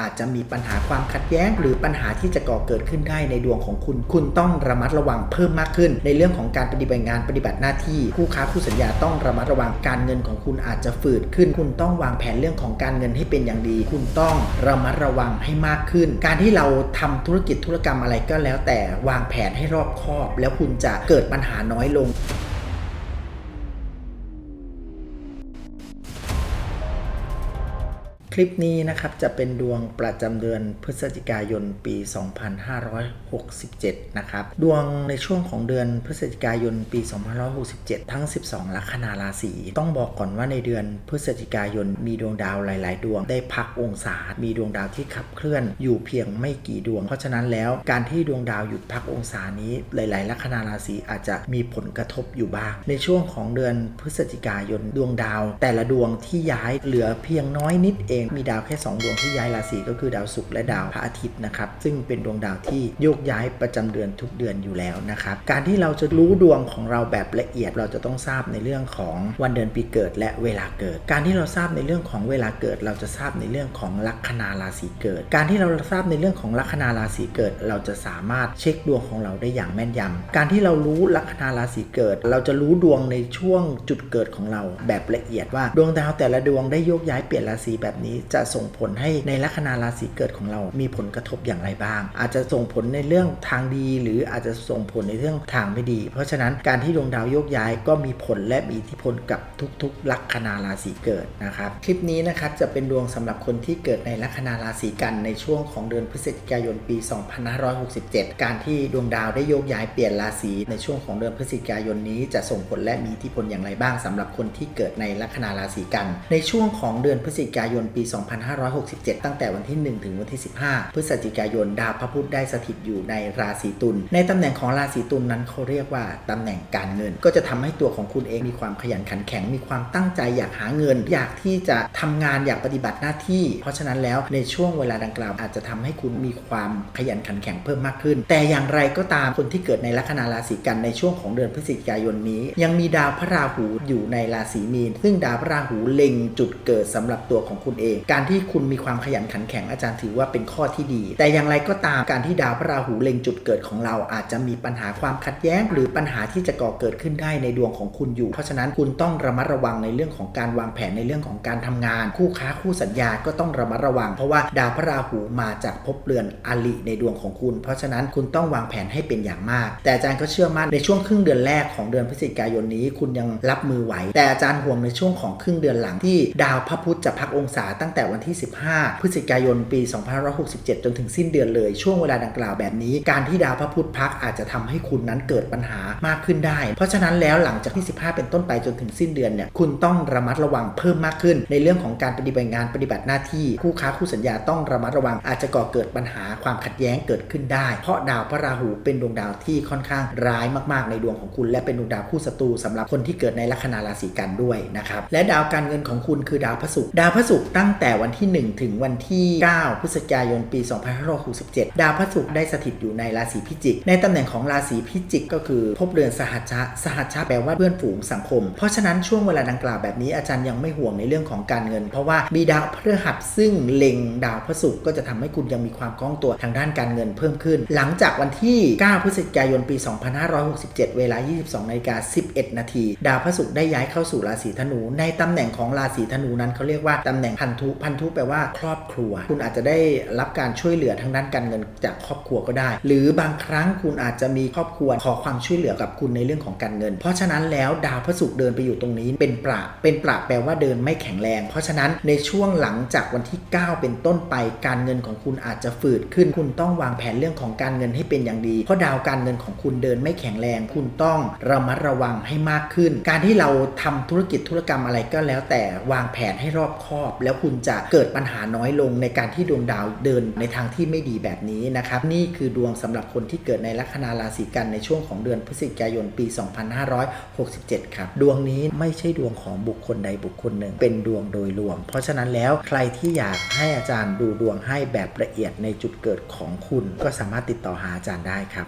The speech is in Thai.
อาจจะมีปัญหาความขัดแย้ง หรือปัญหาที่จะก่อเกิดขึ้นได้ในดวงของคุณ คุณต้องระมัดระวังเพิ่มมากขึ้น ในเรื่องของการปฏิบัติงานปฏิบัติหน้าที่ คู่ค้าคู่สัญญาต้องระมัดระวังการเงินของคุณอาจจะฝืดขึ้น คุณต้องวางแผนเรื่องของการเงินให้เป็นอย่างดี คุณต้องระมัดระวังให้มากขึ้น การที่เราทำธุรกิจธุรกรรมอะไรก็แล้ว แต่วางแผนให้รอบคอบ แล้วคุณจะเกิดปัญหาน้อยลง ลิปนี้นะครับจะเป็นดวงประจำเดือนพฤศจิกายนปี 2567 นะครับ ดวงในช่วงของเดือนพฤศจิกายนปี 2567 ทั้ง 12 ลัคนาราศีต้องบอกก่อนว่าในเดือนพฤศจิกายนมีดวงดาวหลาย ๆ ดวงได้พักองศา มีดวงดาวที่ขับเคลื่อนอยู่เพียงไม่กี่ดวง เพราะฉะนั้นแล้วการที่ดวงดาวหยุดพักองศานี้หลาย ๆ ลัคนาราศีอาจจะมีผลกระทบอยู่บ้าง ในช่วงของเดือนพฤศจิกายนดวงดาว แต่ละดวงที่ย้ายเหลือเพียงน้อยนิดเองมีดาวแค่ 2 ดวงที่ย้ายราศีก็คือดาวศุกร์และดาวพระอาทิตย์นะครับ ซึ่งเป็นดวงดาวที่โยกย้ายประจำเดือนทุกเดือนอยู่แล้วนะครับ การที่เราจะรู้ดวงของเราแบบละเอียดเราจะต้องทราบในเรื่องของวันเดือนปีเกิดและเวลาเกิด การที่เราทราบในเรื่องของเวลาเกิด เราจะทราบในเรื่องของลัคนาราศีเกิด การที่เราทราบในเรื่องของลัคนาราศีเกิด เราจะสามารถเช็คดวงของเราได้อย่างแม่นยำการที่เรารู้ลัคนาราศีเกิด เราจะรู้ดวงในช่วงจุดเกิดของเราแบบละเอียดว่าดวงดาวแต่ละดวงได้โยกย้ายเปลี่ยนราศีแบบนี้จะส่งผลให้ในลัคนาราศีเกิดของเรามีผลกระทบอย่างไรบ้าง อาจจะส่งผลในเรื่องทางดี หรืออาจจะส่งผลในเรื่องทางไม่ดี เพราะฉะนั้นการที่ดวงดาวโยกย้ายก็มีผลและมีอิทธิพลกับทุกๆ ลัคนาราศีเกิดนะครับ คลิปนี้นะครับจะเป็นดวงสำหรับคนที่เกิดในลัคนาราศีกันในช่วงของเดือนพฤศจิกายนปี 2567 การที่ดวงดาวได้โยกย้ายเปลี่ยนราศีในช่วงของเดือนพฤศจิกายนนี้จะส่งผลและมีอิทธิพลอย่างไรบ้างสำหรับคนที่เกิดในลัคนาราศีกัน ในช่วงของเดือนพฤศจิกายนปี2567 ตั้งแต่วันที่ 1 ถึงวันที่ 15 พฤศจิกายน ดาวพระพุธได้สถิตอยู่ในราศีตุล ในตำแหน่งของราศีตุลนั้นเขาเรียกว่าตำแหน่งการเงิน ก็จะทำให้ตัวของคุณเองมีความขยันขันแข็ง มีความตั้งใจอยากหาเงิน อยากที่จะทำงานอยากปฏิบัติหน้าที่ เพราะฉะนั้นแล้วในช่วงเวลาดังกล่าวอาจจะทำให้คุณมีความขยันขันแข็งเพิ่มมากขึ้น แต่อย่างไรก็ตามคนที่เกิดในลัคนาราศีกันในช่วงของเดือนพฤศจิกายนนี้ ยังมีดาวพระราหูอยู่ในราศีมีน ซึ่งดาวพระราหูเล็งจุดเกิดสำหรับตัวของคุณเองการที่คุณมีความขยันขันแข็งอาจารย์ถือว่าเป็นข้อที่ดี แต่อย่างไรก็ตามการที่ดาวพระราหูเล็งจุดเกิดของเราอาจจะมีปัญหาความขัดแย้ง หรือปัญหาที่จะก่อเกิดขึ้นได้ในดวงของคุณอยู่ เพราะฉะนั้นคุณต้องระมัดระวังในเรื่องของการวางแผนในเรื่องของการทำงาน คู่ค้าคู่สัญญาก็ต้องระมัดระวัง เพราะว่าดาวพระราหูมาจากภพเรือนอลิในดวงของคุณ เพราะฉะนั้นคุณต้องวางแผนให้เป็นอย่างมาก แต่อาจารย์ก็เชื่อมั่นในช่วงครึ่งเดือนแรกของเดือนพฤศจิกายนนี้ คุณยังรับมือไหว แต่อาจารย์ห่วงในช่วงของครึ่งเดือนหลังที่ดาวพระพุธจะพักองศาตั้งแต่วันที่ 15 พฤศจิกายนปี 2567 จนถึงสิ้นเดือนเลย ช่วงเวลาดังกล่าวแบบนี้ การที่ดาวพระพุธพักอาจจะทำให้คุณนั้นเกิดปัญหามากขึ้นได้ เพราะฉะนั้นแล้วหลังจากที่ 15 เป็นต้นไปจนถึงสิ้นเดือนเนี่ยคุณต้องระมัดระวังเพิ่มมากขึ้น ในเรื่องของการปฏิบัติงานปฏิบัติหน้าที่คู่ค้าคู่สัญญาต้องระมัดระวังอาจจะก่อเกิดปัญหาความขัดแย้งเกิดขึ้นได้ เพราะดาวพระราหูเป็นดวงดาวที่ค่อนข้างร้ายมากๆ ในดวงของคุณ และเป็นดวงดาวคู่ศัตรูสำหรับคนที่เกิดในลัคนาราศีกันด้วยนะครับและดาวการเงินของคุณคือดาวพระศุกร์ดาวพระศุกร์ตั้ง้งแต่วันที่ 1 ถึงวันที่ 9 พฤศจิกายนปี 2567 ดาวพระศุกร์ได้สถิตอยู่ในราศีพิจิก ในตำแหน่งของราศีพิจิกก็คือภพเรือนสหัชชะ สหัชชะแปลว่าเพื่อนฝูงสังคม เพราะฉะนั้นช่วงเวลาดังกล่าวแบบนี้อาจารย์ยังไม่ห่วงในเรื่องของการเงิน เพราะว่ามีดาวพฤหัสซึ่งเล็งดาวพระศุกร์ก็จะทำให้คุณยังมีความคล่องตัวทางด้านการเงินเพิ่มขึ้น หลังจากวันที่ 9 พฤศจิกายนปี 2567 เวลา 22นาฬิกา11 นาที ดาวพระศุกร์ได้ย้ายเข้าสู่ราศีธนู ในตำแหน่งของราศีธนูนั้นเขาเรียกว่าตำแหน่งพันธุพันธุแปลว่าครอบครัว คุณอาจจะได้รับการช่วยเหลือทางด้านการเงินจากครอบครัวก็ได้ หรือบางครั้งคุณอาจจะมีครอบครัวขอความช่วยเหลือกับคุณในเรื่องของการเงิน เพราะฉะนั้นแล้วดาวพระศุกร์เดินไปอยู่ตรงนี้เป็นประเป็นประแปลว่าเดินไม่แข็งแรง เพราะฉะนั้นในช่วงหลังจากวันที่ 9 เป็นต้นไปการเงินของคุณอาจจะฝืดขึ้น คุณต้องวางแผนเรื่องของการเงินให้เป็นอย่างดี เพราะดาวการเงินของคุณเดินไม่แข็งแรง คุณต้องระมัดระวังให้มากขึ้น การที่เราทำธุรกิจธุรกรรมอะไรก็แล้วแต่วางแผนให้รอบคอบแล้วคุณุณจะเกิดปัญหาน้อยลงในการที่ดวงดาวเดินในทางที่ไม่ดีแบบนี้นะครับ นี่คือดวงสำหรับคนที่เกิดในลัคนาราศีกันในช่วงของเดือนพฤศจิกายนปี 2567 ครับ ดวงนี้ไม่ใช่ดวงของบุคคลใดบุคคลหนึ่ง เป็นดวงโดยรวม เพราะฉะนั้นแล้วใครที่อยากให้อาจารย์ดูดวงให้แบบละเอียดในจุดเกิดของคุณ ก็สามารถติดต่อหาอาจารย์ได้ครับ